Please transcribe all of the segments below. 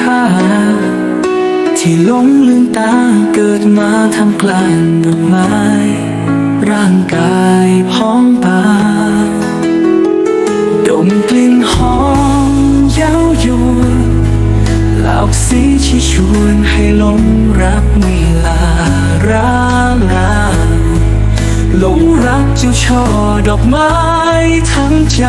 ค่า ที่หลงลืมตาเกิดมาทำกลางดอกไม้ ร่างกายพ้อมบาดมกลิ่นหอมเย้ายวนหลากสีที่ชวนให้หลงรักเวลาราลาหลงรักเจ้าช่อดอกไม้ทั้งใจ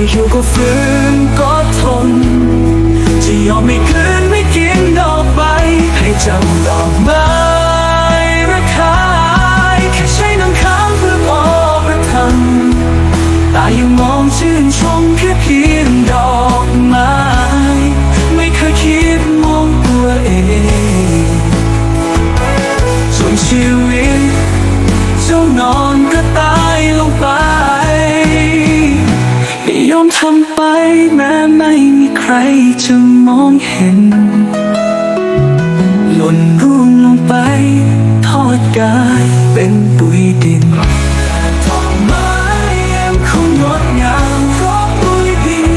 ให้อยู่ก็ฝืนก็ทน จะยอมไม่คืนไม่กินดอกใบให้จ้าดอกไม้ระคายแค่ใช้น้ำค้างเพื่อพอประทังตายังมองชื่นชมแค่เพียงดอกไม้ไม่เคยคิดมองตัวเองส่วนชีวิตเจ้านอน ยอมทำไปแม้ไม่มีใครจะมองเห็น หล่นร่วงลงไป ทอดกายเป็นปุ๋ยดินไม้ยังคงงดงามเพราะปุ๋ยดิน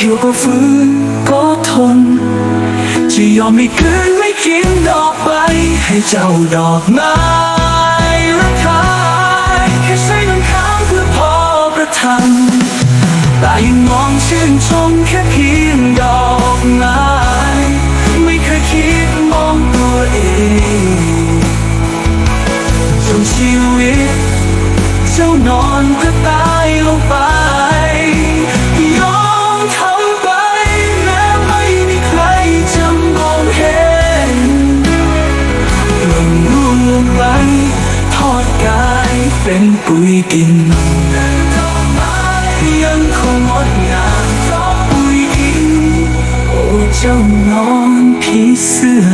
หิวก็ฝืนก็ทน จะยอมไม่คืนไม่กินดอกใบให้เจ้าดอกไม้ระคายแค่ใช้น้ำค้างเพื่อพอประทังแตายังมองชื่นชมแค่เพียงดอกไม้ไม่เคยคิดมองตัวเองจนชีวิต เจ้านอนก็ตายลงไป ดุยดินดอกไม้ยังคงงดงามเพราะปุยดินโอ้เจ้านอนผีเสื้อ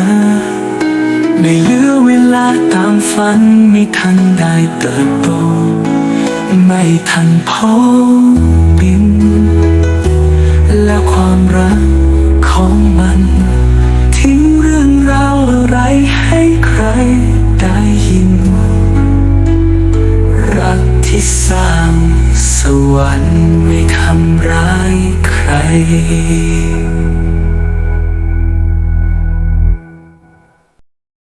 ไม่เหลือเวลาตามฝันไม่ทันได้เติบโตไม่ทันพอบิน วรรค์ไม่ทำร้ายใคร